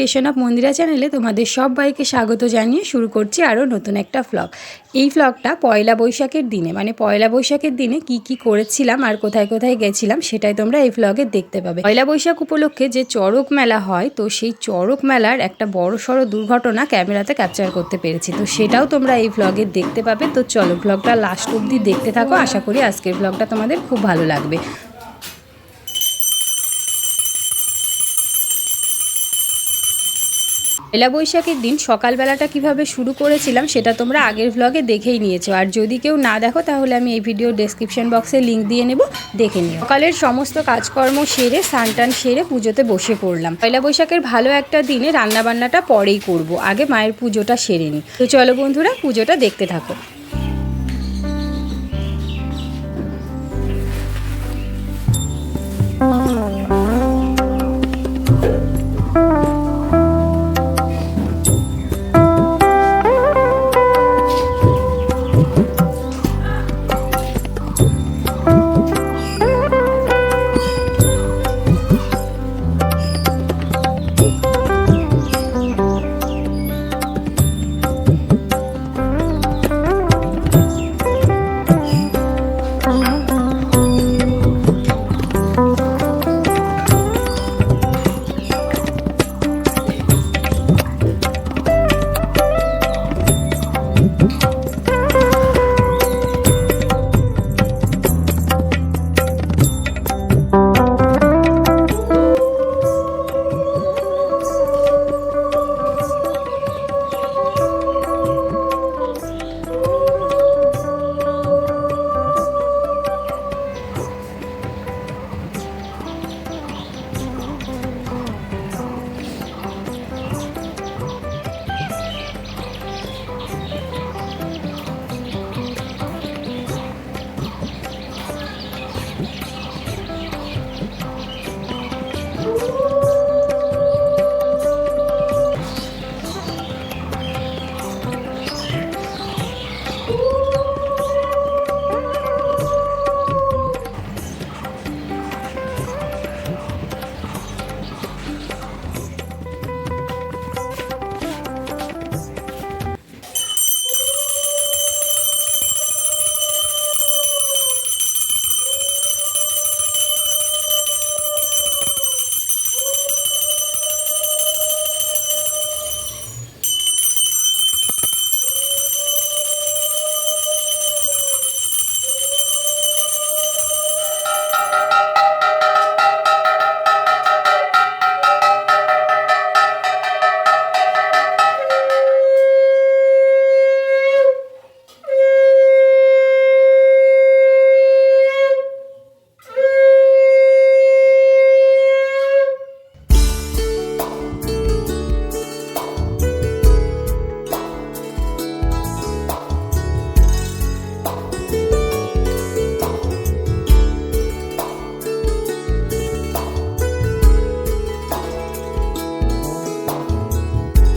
Creation of মন্দিরা চ্যানেলে তোমাদের সবাইকে স্বাগত জানিয়ে শুরু করছি আরও নতুন একটা ফ্লগ এই ফ্লগটা পয়লা বৈশাখের দিনে মানে পয়লা বৈশাখের দিনে কি কি করেছিলাম আর কোথায় কোথায় গেছিলাম সেটাই তোমরা এই ফ্লগে দেখতে পাবে। পয়লা বৈশাখ উপলক্ষে যে চড়ক মেলা হয়, তো সেই চড়ক মেলার একটা বড় সড়ো দুর্ঘটনা ক্যামেরাতে ক্যাপচার করতে পেরেছি। তো সেটাও তোমরা এই ফ্লগে দেখতে পাবে। তো চলো ফ্লগটা লাস্ট অবধি দেখতে থাকো। আশা করি আজকের ফ্লগটা তোমাদের খুব ভালো লাগবে। পয়লা বৈশাখের দিন সকালবেলাটা কীভাবে শুরু করেছিলাম সেটা তোমরা আগের ভ্লগে দেখেই নিয়েছো। আর যদি কেউ না দেখো, তাহলে আমি এই ভিডিও ডেসক্রিপশন বক্সে লিঙ্ক দিয়ে নেব, দেখে নিও। সকালের সমস্ত কাজকর্ম সেরে সানটান সেরে পুজোতে বসে পড়লাম। পয়লা বৈশাখের ভালো একটা দিনে রান্নাবান্নাটা পরেই করব, আগে মায়ের পুজোটা সেরে নিই। তো চলো বন্ধুরা, পুজোটা দেখতে থাকো। Ooh.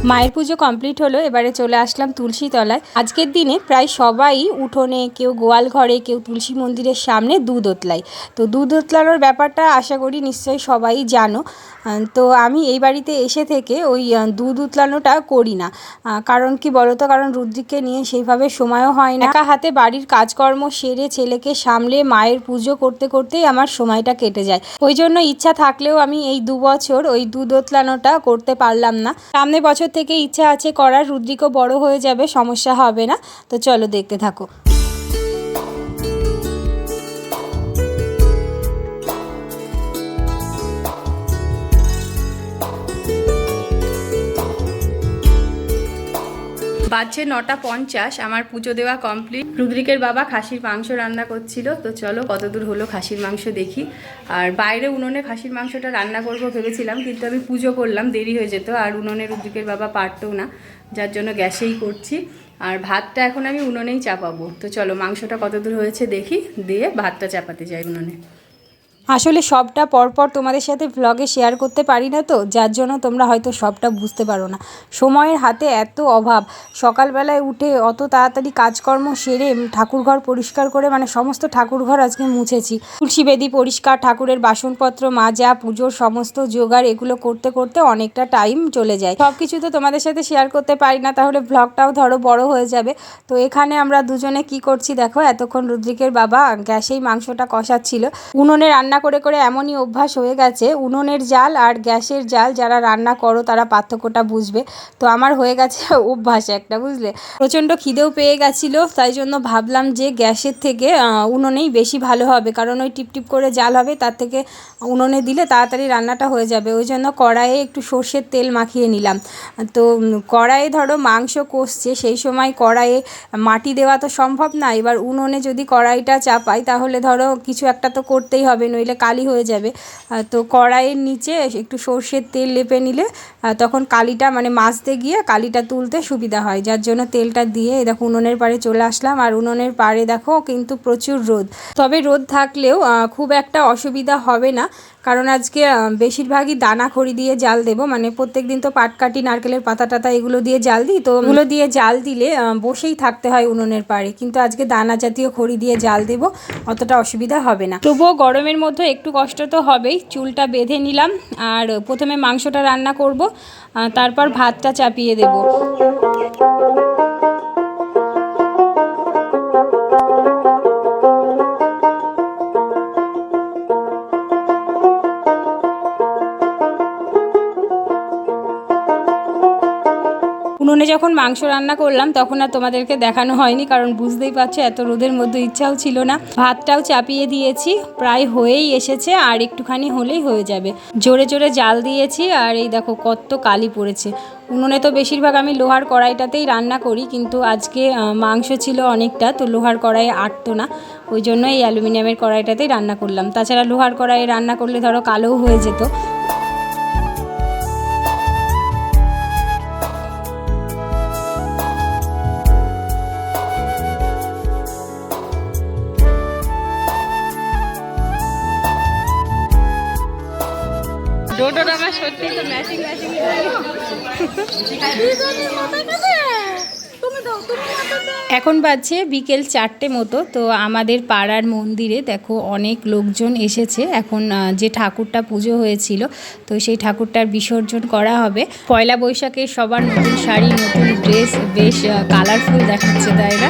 মায়ের পুজো কমপ্লিট হলো, এবারে চলে আসলাম তুলসী তলায়। আজকের দিনে প্রায় সবাই উঠোনে, কেউ গোয়াল ঘরে, কেউ তুলসী মন্দিরের সামনে দুধ ওতলায়। তো দুধ ওতলানোর ব্যাপারটা আশা করি নিশ্চয়ই সবাই জানো। তো আমি এই বাড়িতে এসে থেকে ওই দুধ উতলানোটা করি না। কারণ কি বলতো? কারণ রুদ্রিককে নিয়ে সেইভাবে সময়ও হয় না। একা হাতে বাড়ির কাজকর্ম সেরে ছেলেকে সামলে মায়ের পুজো করতে করতেই আমার সময়টা কেটে যায়। ওই জন্য ইচ্ছা থাকলেও আমি এই দু বছর ওই দুধ উতলানোটা করতে পারলাম না। সামনে বছর থেকে ইচ্ছা আছে করার, রুদ্রিকও বড় হয়ে যাবে, সমস্যা হবে না। তো চলো দেখতে থাকো। বাজছে নটা পঞ্চাশ, আমার পুজো দেওয়া কমপ্লিট রুদ্রিকের বাবা খাসির মাংস রান্না করছিল, তো চলো কতদূর হলো খাসির মাংস দেখি। আর বাইরে উনুনে খাসির মাংসটা রান্না করব ভেবেছিলাম, কিন্তু আমি পুজো করলাম, দেরি হয়ে যেত, আর উনুনে রুদ্রিকের বাবা পারতো না, যার জন্য গ্যাসেই করছি। আর ভাতটা এখন আমি উনুনেই চাপাবো, তো চলো মাংসটা কতদূর হয়েছে দেখি, দিয়ে ভাতটা চাপাতে যাই উনুনে। আসলে সবটা পরপর তোমাদের সাথে ভ্লগে শেয়ার করতে পারি না তো, যার জন্য তোমরা হয়তো সবটা বুঝতে পারো না। সময়ের হাতে এত অভাব। সকালবেলায় উঠে অত তাড়াতাড়ি কাজকর্ম সেরে ঠাকুরঘর পরিষ্কার করে মানে সমস্ত ঠাকুরঘর আজকে মুছেছি। তুলসী বেদি পরিষ্কার, ঠাকুরের বাসনপত্র মাজা, পুজোর সমস্ত জোগাড়, এগুলো করতে করতে অনেকটা টাইম চলে যায়। সব কিছু তো তোমাদের সাথে শেয়ার করতে পারি না, তাহলে ভ্লগটাও ধরো বড় হয়ে যাবে। তো এখানে আমরা দুজনে কি করছি দেখো, এতক্ষণ রুদ্রিকের বাবা গ্যাসেই মাংসটা কষাচ্ছিল। উনুনে রান্না করে করে এমনই অভ্যাস হয়ে গেছে, উনুনের জাল আর গ্যাসের জাল যারা রান্না করো তারা পার্থক্যটা বুঝবে। তো আমার হয়ে গেছে অভ্যাস একটা, বুঝলে? প্রচণ্ড খিদেও পেয়ে গেছিল, তাই জন্য ভাবলাম যে গ্যাসের থেকে উনুনেই বেশি ভালো হবে। কারণ ওই টিপ টিপ করে জাল হবে, তার থেকে উনুনে দিলে তাড়াতাড়ি রান্নাটা হয়ে যাবে। ওই জন্য কড়াইয়ে একটু সর্ষের তেল মাখিয়ে নিলাম। তো কড়াইয়ে ধরো মাংস কষছে, সেই সময় কড়াইয়ে মাটি দেওয়া তো সম্ভব না। এবার উনুনে যদি কড়াইটা চাপাই, তাহলে ধরো কিছু একটা তো করতেই হবে নইলে কালি হয়ে যাবে। তো কড়াইয়ের নিচে একটু সর্ষের তেল লেপে নিলে তখন কালিটা মানে মাছতে গিয়ে কালিটা তুলতে সুবিধা হয়। যার জন্য তেলটা দিয়ে দেখো উনুনের পাড়ে চলে আসলাম। আর উনুনের পাড়ে দেখো কিন্তু প্রচুর রোদ। তবে রোদ থাকলেও খুব একটা অসুবিধা হবে না। কারণ আজকে বেশিরভাগই দানা খড়ি দিয়ে জাল দেবো। মানে প্রত্যেক দিন তো পাটকাঠি, নারকেলের পাতা টাতা এগুলো দিয়ে জাল দিই। তো এগুলো দিয়ে জাল দিলে বসেই থাকতে হয় উনুনের পাড়ে। কিন্তু আজকে দানা জাতীয় খড়ি দিয়ে জাল দেবো, অতটা অসুবিধা হবে না। তবুও গরমের মধ্যে একটু কষ্ট তো হবেই। চুলটা বেঁধে নিলাম, আর প্রথমে মাংসটা রান্না করব তারপর ভাতটা চাপিয়ে দেবো। উনুনে যখন মাংস রান্না করলাম, তখন আর তোমাদেরকে দেখানো হয়নি, কারণ বুঝতেই পারছ এত রোদের মধ্যে ইচ্ছাও ছিল না। ভাতটাও চাপিয়ে দিয়েছি, প্রায় হয়েই এসেছে, আর একটুখানি হলেই হয়ে যাবে। জোরে জোরে জাল দিয়েছি, আর এই দেখো কত কালি পড়েছে। উনুনে তো বেশিরভাগ আমি লোহার কড়াইটাতেই রান্না করি, কিন্তু আজকে মাংস ছিল অনেকটা, তো লোহার কড়াইয়ে আটতো না। ওই জন্য এই অ্যালুমিনিয়ামের কড়াইটাতেই রান্না করলাম। তাছাড়া লোহার কড়াইয়ে রান্না করলে ধরো কালোও হয়ে যেত। এখন বাজছে বিকেল চারটে মতো, তো আমাদের পাড়ার মন্দিরে দেখো অনেক লোকজন এসেছে। এখন যে ঠাকুরটা পুজো হয়েছিল, তো সেই ঠাকুরটার বিসর্জন করা হবে। পয়লা বৈশাখে সবার নতুন শাড়ি, নতুন ড্রেস বেশ কালারফুল দেখাচ্ছে তাই না?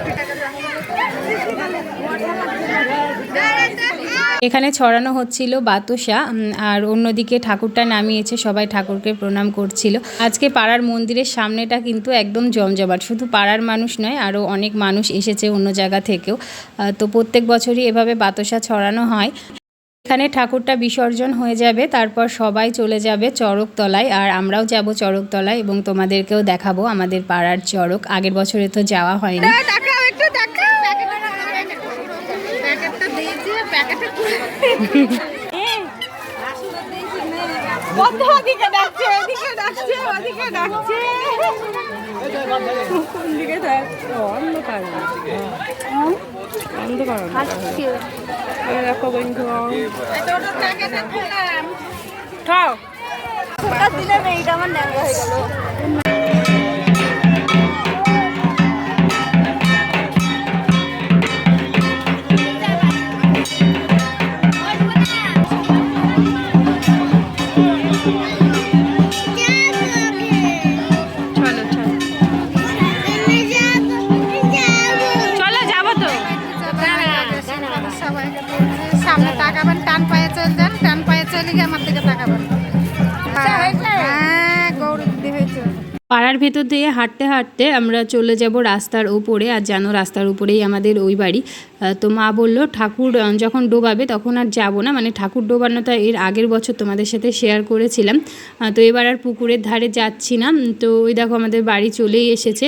এখানে ছড়ানো হচ্ছিল বাতাসা আর অন্যদিকে ঠাকুরটা নামিয়েছে, সবাই ঠাকুরকে প্রণাম করছিল। আজকে পাড়ার মন্দিরের সামনেটা কিন্তু একদম জমজমাট, শুধু পাড়ার মানুষ নয় আরও অনেক মানুষ এসেছে অন্য জায়গা থেকেও। তো প্রত্যেক বছরই এভাবে বাতাসা ছড়ানো হয়। এখানে ঠাকুরটা বিসর্জন হয়ে যাবে, তারপর সবাই চলে যাবে চড়কতলায় আর আমরাও যাব চড়কতলায় এবং তোমাদেরকেও দেখাবো আমাদের পাড়ার চড়ক আগের বছরে তো যাওয়া হয়নি। খাও দিলাম এইটা আমার ন্যাংরা হয়ে গেল ভেতর দিয়ে হাঁটতে হাঁটতে আমরা চলে যাব রাস্তার ওপরে আর জানো, রাস্তার উপরেই আমাদের ওই বাড়ি। তো মা বলল, ঠাকুর যখন ডোবাবে তখন আর যাব না। মানে ঠাকুর ডোবানোটা এর আগের বছর তোমাদের সাথে শেয়ার করেছিলাম। তো এবার আর পুকুরের ধারে যাচ্ছি না। তো ওই দেখো আমাদের বাড়ি চলেই এসেছে।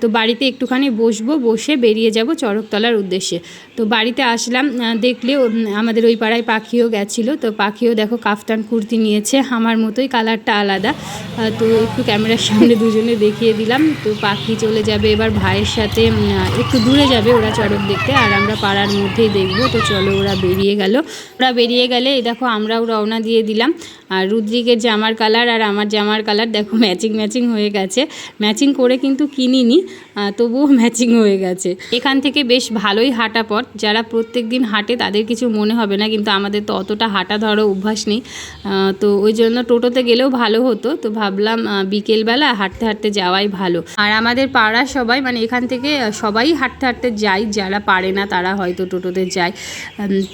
তো বাড়িতে একটুখানি বসবো, বসে বেরিয়ে যাব চড়কতলার উদ্দেশ্যে। তো বাড়িতে আসলাম দেখলে আমাদের ওই পাড়ায় পাখিও গেছিল। তো পাখিও দেখো কাফতান কুর্তি নিয়েছে, আমার মতোই কালারটা আলাদা। তো একটু ক্যামেরার সামনে দুজনে দেখিয়ে দিলাম। তো পাখি চলে যাবে, এবার ভাইয়ের সাথে একটু দূরে যাবে ওরা চড়ক দেখতে, আর আমরা পাড়ার মধ্যেই দেখব। তো চলো ওরা বেরিয়ে গেল। ওরা বেরিয়ে গেলে, এই দেখো আমরাও রওনা দিয়ে দিলাম। আর রুদ্রিকের জামার কালার আর আমার জামার কালার দেখো ম্যাচিং ম্যাচিং হয়ে গেছে। ম্যাচিং করে কিন্তু কিনিনি তবুও ম্যাচিং হয়ে গেছে। এখান থেকে বেশ ভালোই হাঁটা পথ। যারা প্রত্যেক দিন হাঁটে তাদের কিছু মনে হবে না, কিন্তু আমাদের তো অতটা হাঁটা ধরো অভ্যাস নেই। তো ওই জন্য টোটোতে গেলেও ভালো হতো। তো ভাবলাম বিকেলবেলা হাঁটতে হাঁটতে যাওয়াই ভালো। আর আমাদের পাড়ার সবাই মানে এখান থেকে সবাই হাঁটতে হাঁটতে যায় যারা পারে না তারা হয়তো টোটোতে যায়।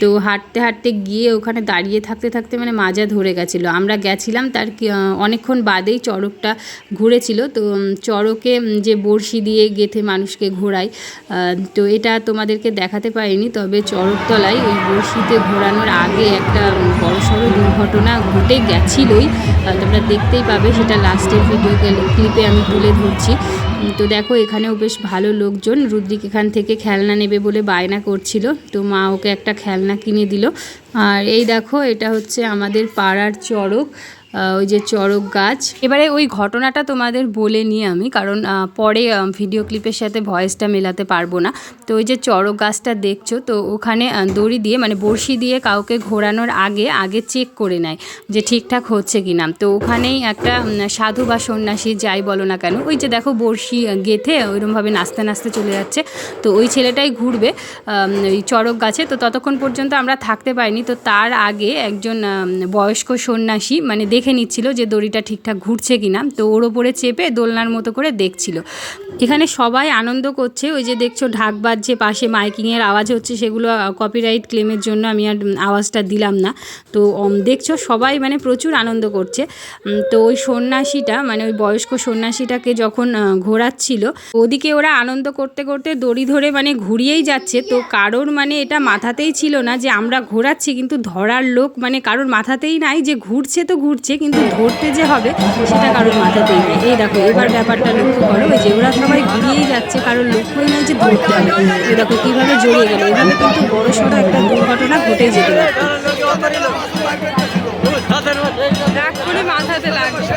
তো হাঁটতে হাঁটতে গিয়ে ওখানে দাঁড়িয়ে থাকতে থাকতে মানে মাজা ধরে গেছিল। আমরা গেছিলাম তার অনেকক্ষণ বাদেই চড়কটা ঘুরেছিল। তো চড়কে যে বড়শি দিয়ে গেথে মানুষকে ঘোরায় তো এটা তোমাদেরকে দেখাতে পারিনি, তবে চড়কতলায় ওই বড়শিতে ঘোরানোর আগে একটা বড়সড় দুর্ঘটনা ঘটে গেছিলোই। তোমরা দেখতেই পাবে, সেটা লাস্টের ভিডিও ক্লিপে আমি তুলে ধরছি। তো দেখো, এখানেও বেশ ভালো লোকজন। রুদ্রিক এখান থেকে খেলনা নেবে বলে বায়না করছিল। তো মা ওকে একটা খেলনা কিনে দিল। আর এই দেখো, এটা হচ্ছে আমাদের পাড়ার চড়ক। ওই যে চড়ক গাছ। এবারে ওই ঘটনাটা তোমাদের বলে নিই আমি, কারণ পরে ভিডিও ক্লিপের সাথে ভয়েসটা মেলাতে পারব না। তো ওই যে চড়ক গাছটা দেখছ, তো ওখানে দড়ি দিয়ে মানে বড়শি দিয়ে কাউকে ঘোরানোর আগে আগে চেক করে নেয় যে ঠিকঠাক হচ্ছে কি না তো ওখানেই একটা সাধু বা সন্ন্যাসী যাই বলো না কেন, ওই যে দেখো বড়শি গেথে ওইরকমভাবে নাচতে নাচতে চলে যাচ্ছে। তো ওই ছেলেটাই ঘুরবে ওই চড়ক গাছে। তো ততক্ষণ পর্যন্ত আমরা থাকতে পারিনি। তো তার আগে একজন বয়স্ক সন্ন্যাসী মানে দেখে নিচ্ছিল যে দড়িটা ঠিকঠাক ঘুরছে কিনা। তো ওর ওপরে চেপে দোলনার মতো করে দেখছিল। এখানে সবাই আনন্দ করছে, ওই যে দেখছ ঢাক বাজছে, পাশে মাইকিংয়ের আওয়াজ হচ্ছে, সেগুলো কপিরাইট ক্লেমের জন্য আমি আর আওয়াজটা দিলাম না। তো দেখছ সবাই মানে প্রচুর আনন্দ করছে। তো ওই সন্ন্যাসীটা মানে ওই বয়স্ক সন্ন্যাসীটাকে যখন ঘোরাচ্ছিল, ওদিকে ওরা আনন্দ করতে করতে দড়ি ধরে মানে ঘুরিয়েই যাচ্ছে। তো কারোর মানে এটা মাথাতেই ছিল না যে আমরা ঘোরাচ্ছি, কিন্তু ধরার লোক মানে কারোর মাথাতেই নাই যে ঘুরছে তো ঘুরছে। কিন্তু ধরতে যে হবে, সেটা কারোর মাথাতেই নেই। এই দেখো, এবার ব্যাপারটা লক্ষ্য করো যে ওরা সবাই ঘুরিয়েই যাচ্ছে, কারোর লক্ষ্যই নয় যে ধরতে হবে। এই দেখো, কীভাবে জড়িয়ে গেল, এভাবে কিন্তু বড় সড়ো একটা দুর্ঘটনা ঘটেই যেতে করে মাথাতে লাগছে।